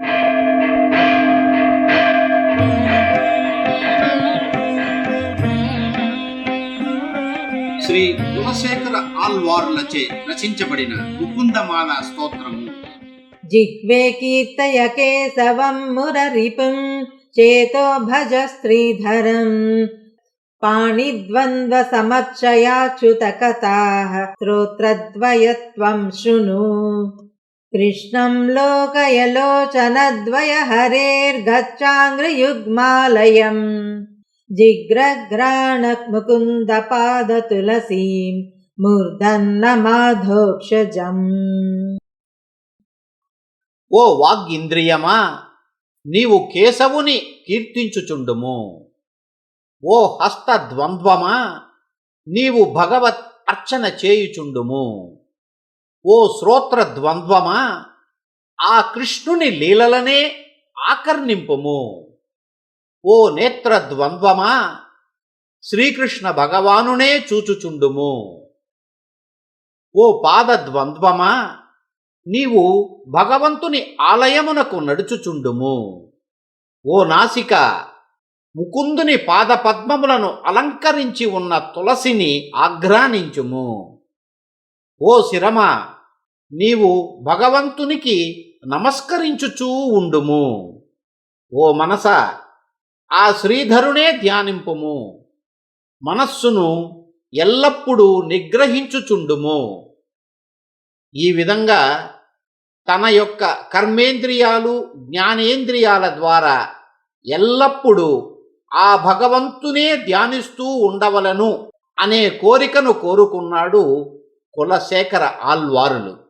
శ్రీ గుణశేఖర ఆల్వార్లచే రచించబడిన ముకుందమాల స్తోత్రము. జిగ్వే కీర్తయ కేశవం మురరిపుం చేతో భజ శ్రీధరం. పాణిద్వంద్వ శ్రోత్రద్వయత్వం శృణు. लोचनद्वय हरेर्गच्छाङ्घ्रियुग्मालयम् जिग्रघ्राणमुकुन्दपादतुलसीं मूर्धन्नमाधोक्षजम् ఓ వాగ్గింద్రియమా నీవు కేశవుని కీర్తించుచుండుము ఓ హస్త ద్వంద్వమా నీవు భగవత్ అర్చన చేయుచుండుము ఓ శ్రోత్ర ద్వంద్వమా ఆ కృష్ణుని లీలలనే ఆకర్ణింపుము. ఓ నేత్ర ద్వంద్వమా శ్రీకృష్ణ భగవానునే చూచుచుండుము. ఓ పాద ద్వంద్వమా నీవు భగవంతుని ఆలయమునకు నడుచుచుండుము. ఓ నాసిక ముకుందుని పాదపద్మములను అలంకరించి ఉన్న తులసిని ఆఘ్రానించుము ఓ శిరమ నీవు భగవంతునికి నమస్కరించుచూ ఉండుము. ఓ మనస ఆ శ్రీధరునే ధ్యానింపుము. మనస్సును ఎల్లప్పుడూ నిగ్రహించుచుండుము. ఈ విధంగా తన యొక్క కర్మేంద్రియాలు జ్ఞానేంద్రియాల ద్వారా ఎల్లప్పుడూ ఆ భగవంతునే ధ్యానిస్తూ ఉండవలను అనే కోరికను కోరుకున్నాడు కులశేఖర ఆల్వారులు